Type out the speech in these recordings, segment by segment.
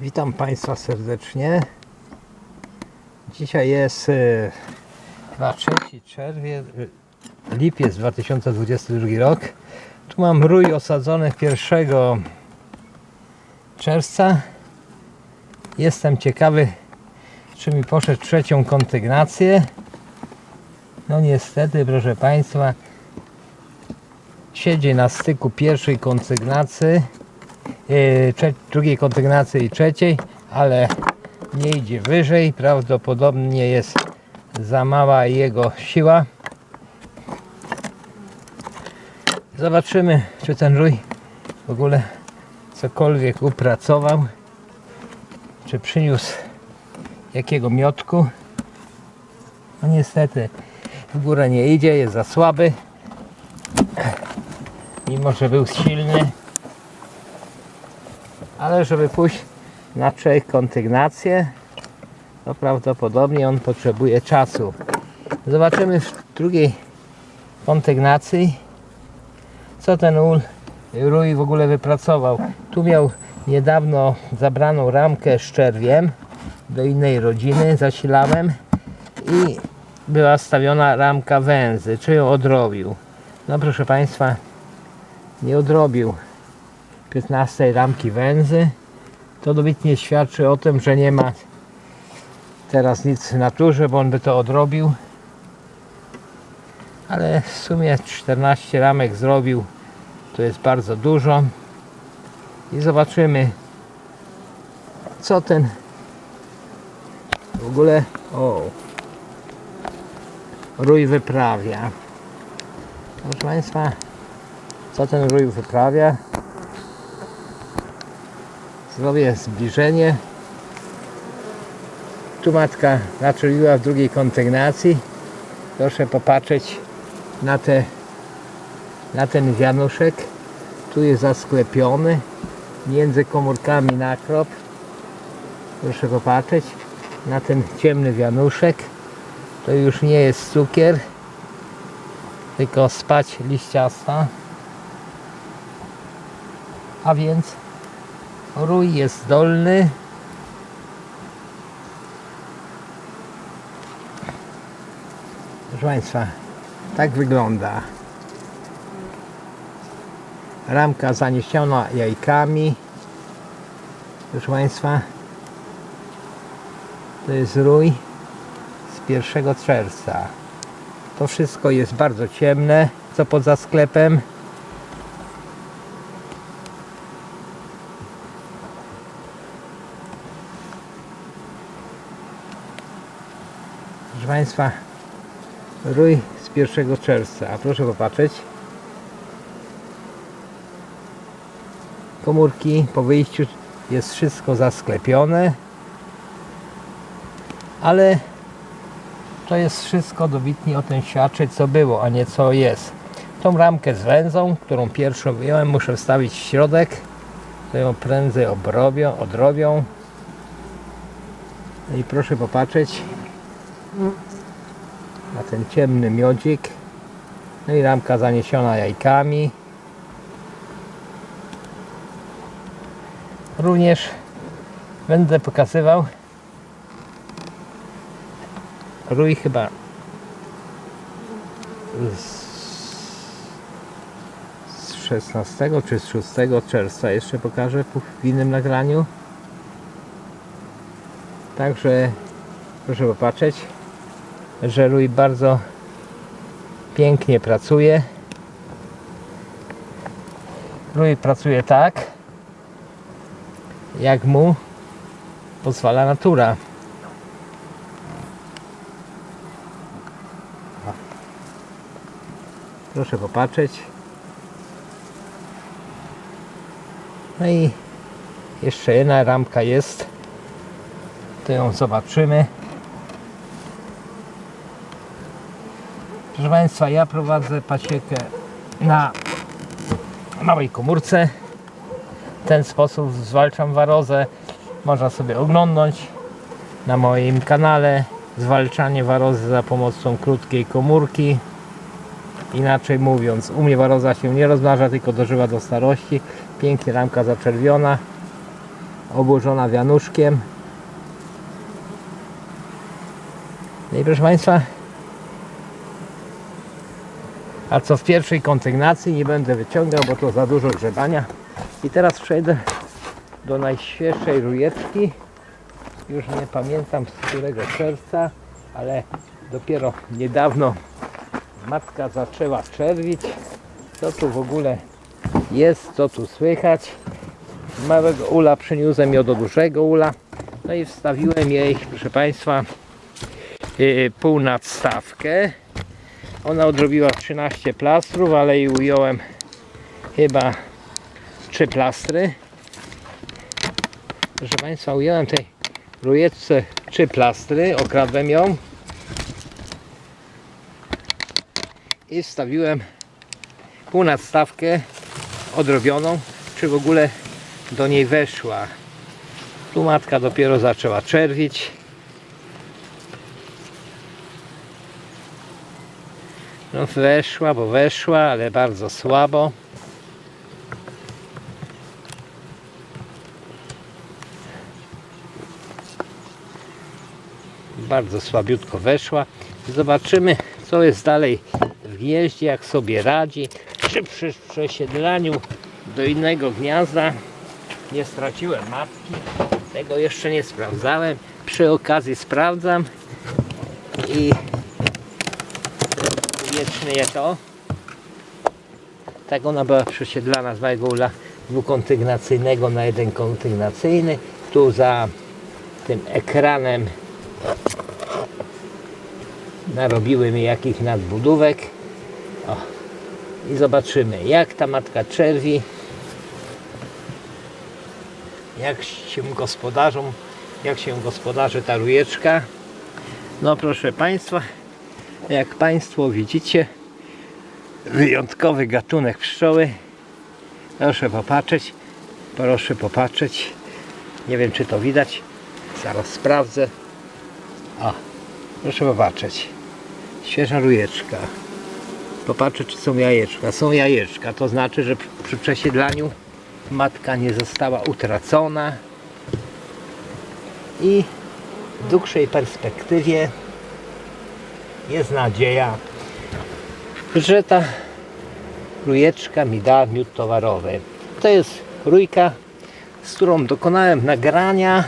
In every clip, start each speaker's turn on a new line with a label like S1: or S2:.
S1: Witam Państwa serdecznie. Dzisiaj jest e, chyba 3 czerwiec, lipiec 2022 rok. Tu mam rój osadzony 1 czerwca. Jestem ciekawy, czy mi poszedł trzecią kontygnację. No niestety, proszę Państwa, siedzi na styku pierwszej konsygnacji, trze- drugiej konsygnacji i trzeciej, ale nie idzie wyżej. Prawdopodobnie jest za mała jego siła. Zobaczymy, czy ten rój w ogóle cokolwiek upracował, czy przyniósł jakiego miotku. No niestety w górę nie idzie, jest za słaby mimo że był silny ale żeby pójść na trzech kontygnację to prawdopodobnie on potrzebuje czasu. Zobaczymy w drugiej kontygnacji co ten ul rój w ogóle wypracował. Tu miał niedawno zabraną ramkę z czerwiem do innej rodziny zasilałem i była stawiona ramka węzy, czy ją odrobił. No proszę Państwa nie odrobił 15 ramki węzy. To dobitnie świadczy o tym, że nie ma teraz nic w naturze, bo on by to odrobił. Ale w sumie 14 ramek zrobił to jest bardzo dużo. I zobaczymy co ten w ogóle o rój wyprawia. Proszę Państwa co ten rój wyprawia zrobię zbliżenie. Tu matka naczeliła w drugiej kondygnacji. Proszę popatrzeć na te na ten wianuszek. Tu jest zasklepiony między komórkami nakrop proszę popatrzeć na ten ciemny wianuszek. To już nie jest cukier tylko spać liściasta. A więc rój jest zdolny proszę Państwa tak wygląda. Ramka zaniesiona jajkami. Proszę Państwa to jest rój z 1 czerwca. To wszystko jest bardzo ciemne co poza sklepem Proszę Państwa, rój z 1 czerwca. A proszę popatrzeć. Komórki po wyjściu jest wszystko zasklepione. Ale to jest wszystko dobitnie o tym świadczyć co było, a nie co jest. Tą ramkę z węzą, którą pierwszą wyjąłem, muszę wstawić w środek. To ją prędzej obrobią, odrobią. I proszę popatrzeć na ten ciemny miodzik. No i ramka zaniesiona jajkami. Również będę pokazywał. Rój chyba z z 16 czy z 6 czerwca. Jeszcze pokażę w innym nagraniu. Także proszę popatrzeć że rój bardzo pięknie pracuje. Rój pracuje tak, jak mu pozwala natura. Proszę popatrzeć. No i jeszcze jedna ramka jest. To ją zobaczymy. Proszę Państwa, ja prowadzę pasiekę na małej komórce. W ten sposób zwalczam warozę. Można sobie oglądać na moim kanale zwalczanie warozy za pomocą krótkiej komórki. Inaczej mówiąc, u mnie waroza się nie rozmnaża, tylko dożywa do starości. Pięknie ramka zaczerwiona. obłożona wianuszkiem. No i proszę Państwa, a co w pierwszej kondygnacji nie będę wyciągał, bo to za dużo grzebania. I teraz przejdę do najświeższej rujeczki. Już nie pamiętam z którego czerwca, ale dopiero niedawno matka zaczęła czerwić. Co tu w ogóle jest, co tu słychać. Z małego ula przeniósłem ją do dużego ula. No i wstawiłem jej, proszę Państwa, yy, pół nadstawkę. Ona odrobiła 13 plastrów, ale i ująłem chyba 3 plastry. Proszę Państwa, ująłem tej rujeczce 3 plastry, okradłem ją i wstawiłem pół nadstawkę odrobioną, czy w ogóle do niej weszła. Tu matka dopiero zaczęła czerwić. No weszła, bo weszła, ale bardzo słabo. Bardzo słabiutko weszła. Zobaczymy, co jest dalej w gnieździe, jak sobie radzi. Czy przy przesiedlaniu do innego gniazda nie straciłem matki. Tego jeszcze nie sprawdzałem. Przy okazji sprawdzam i uwiecznię to. Tak ona była przesiedlana z mojego ula dwukondygnacyjnego na jeden kondygnacyjny. Tu za tym ekranem narobiły mi jakich nadbudówek. O. I zobaczymy jak ta matka czerwi jak się gospodarzom jak się gospodarzy ta rujeczka no proszę Państwa jak Państwo widzicie wyjątkowy gatunek pszczoły. Proszę popatrzeć proszę popatrzeć. Nie wiem czy to widać. Zaraz sprawdzę. O, proszę popatrzeć. Świeża rujeczka. Popatrzę czy są jajeczka. Są jajeczka to znaczy że przy przesiedlaniu matka nie została utracona. I w dłuższej perspektywie jest nadzieja, że ta rujeczka mi da miód towarowy. To jest rójka, z którą dokonałem nagrania.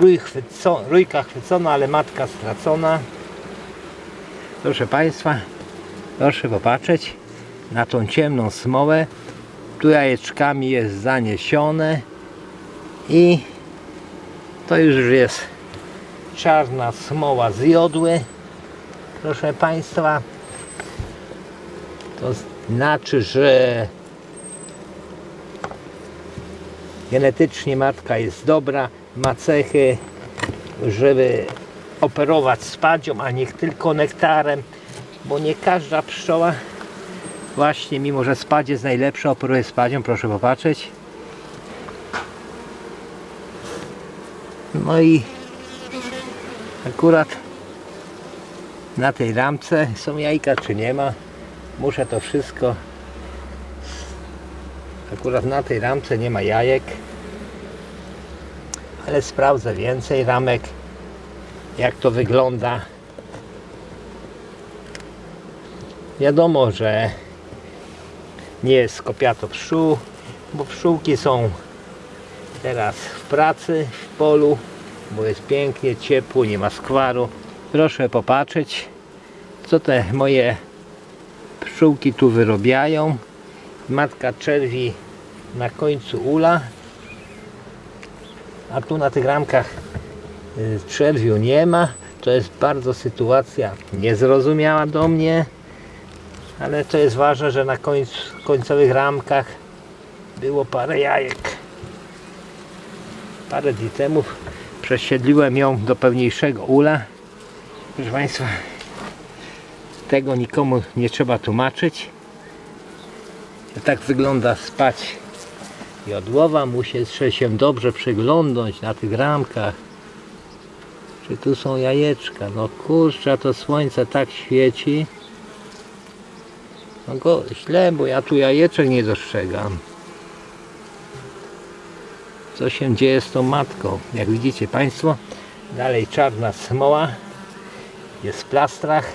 S1: Rój chwyco, rójka chwycona, ale matka stracona. Proszę Państwa, proszę popatrzeć na tą ciemną smołę. Tu jajeczkami jest zaniesione i to już jest czarna smoła z jodły proszę Państwa. To znaczy, że genetycznie matka jest dobra ma cechy żeby operować spadzią, a nie tylko nektarem bo nie każda pszczoła właśnie mimo, że spad jest najlepsza operuje spadzią, proszę popatrzeć. No i akurat na tej ramce są jajka czy nie ma? Muszę to wszystko akurat na tej ramce nie ma jajek. Ale sprawdzę więcej ramek jak to wygląda. Wiadomo, że nie jest kopiato pszczół bo pszczółki są teraz w pracy w polu bo jest pięknie, ciepło, nie ma skwaru proszę popatrzeć co te moje pszczółki tu wyrobiają. Matka czerwi na końcu ula. A tu na tych ramkach y, czerwiu nie ma. To jest bardzo sytuacja niezrozumiała do mnie ale to jest ważne, że na końcu, końcowych ramkach było parę jajek. Parę dni temu przesiedliłem ją do pełniejszego ula proszę Państwa tego nikomu nie trzeba tłumaczyć. Tak wygląda spać jodłowa musi się dobrze przyglądać na tych ramkach czy tu są jajeczka. No kurczę to słońce tak świeci. No go źle bo ja tu jajeczek nie dostrzegam. Co się dzieje z tą matką. Jak widzicie Państwo, dalej czarna smoła jest w plastrach.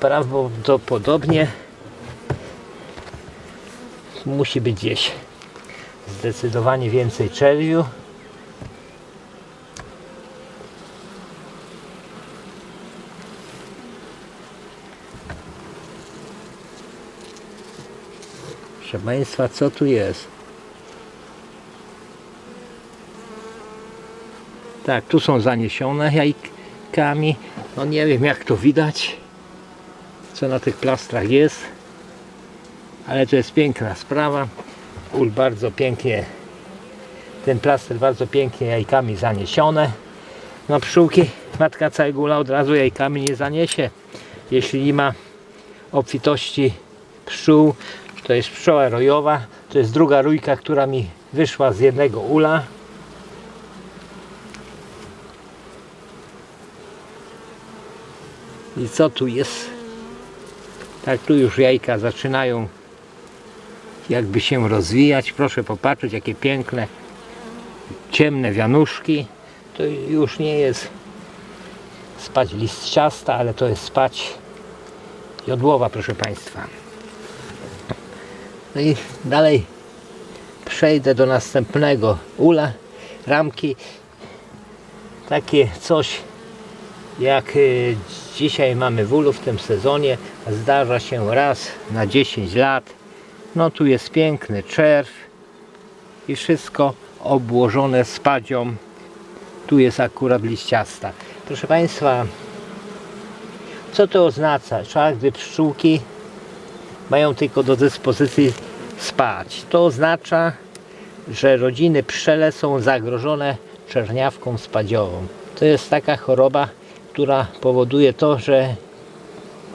S1: Prawdopodobnie musi być gdzieś zdecydowanie więcej czerwiu. Proszę Państwa, co tu jest? Tak, tu są zaniesione No nie wiem jak to widać, co na tych plastrach jest, ale to jest piękna sprawa. Ul bardzo pięknie, ten plaster bardzo pięknie jajkami zaniesione. No pszczółki, matka całego ula od razu jajkami nie zaniesie, jeśli nie ma obfitości pszczół. To jest pszczoła rojowa, to jest druga rójka, która mi wyszła z jednego ula. I co tu jest? Tak, tu już jajka zaczynają jakby się rozwijać. Proszę popatrzeć, jakie piękne, ciemne wianuszki. To już nie jest spać liściasta, ale to jest spać jodłowa, proszę Państwa. No i dalej przejdę do następnego ula, ramki. Takie coś jak y, dzisiaj mamy w ulu w tym sezonie zdarza się raz na 10 lat. No tu jest piękny czerw i wszystko obłożone spadzią. Tu jest akurat liściasta. Proszę Państwa co to oznacza? Czas, gdy pszczółki mają tylko do dyspozycji spać. To oznacza że rodziny pszczele są zagrożone czerniawką spadziową. To jest taka choroba która powoduje to, że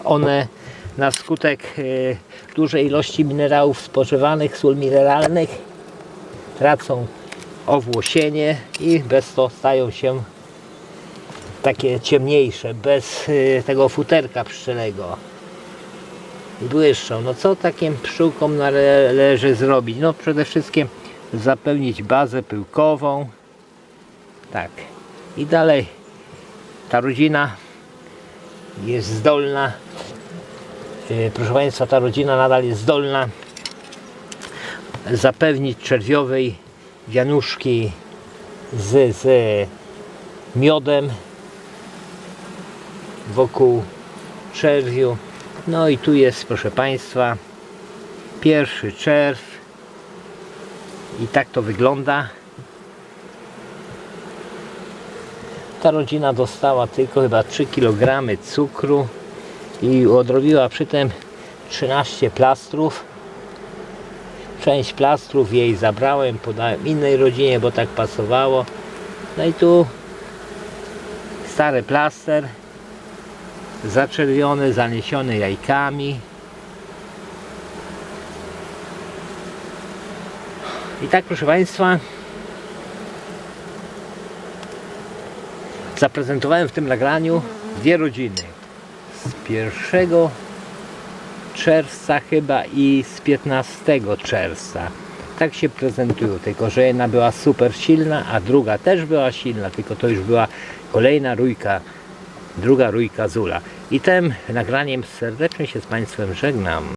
S1: one na skutek y, dużej ilości minerałów spożywanych, sól mineralnych tracą owłosienie i bez to stają się takie ciemniejsze, bez y, tego futerka pszczelego błyszczą. No co takim pszczółkom należy zrobić? No przede wszystkim zapełnić bazę pyłkową tak i dalej ta rodzina jest zdolna. E, proszę Państwa ta rodzina nadal jest zdolna zapewnić czerwiowej wianuszki z, z miodem wokół czerwiu. No i tu jest proszę Państwa pierwszy czerw. I tak to wygląda Ta rodzina dostała tylko chyba 3 kg cukru i odrobiła przy tym 13 plastrów. Część plastrów jej zabrałem, podałem innej rodzinie, bo tak pasowało. No i tu stary plaster zaczerwiony, zaniesiony jajkami. I tak proszę Państwa zaprezentowałem w tym nagraniu dwie rodziny z 1 czerwca chyba i z 15 czerwca tak się prezentują, tylko że jedna była super silna, a druga też była silna, tylko to już była kolejna rójka, druga rójka Zula. I tym nagraniem serdecznie się z Państwem żegnam.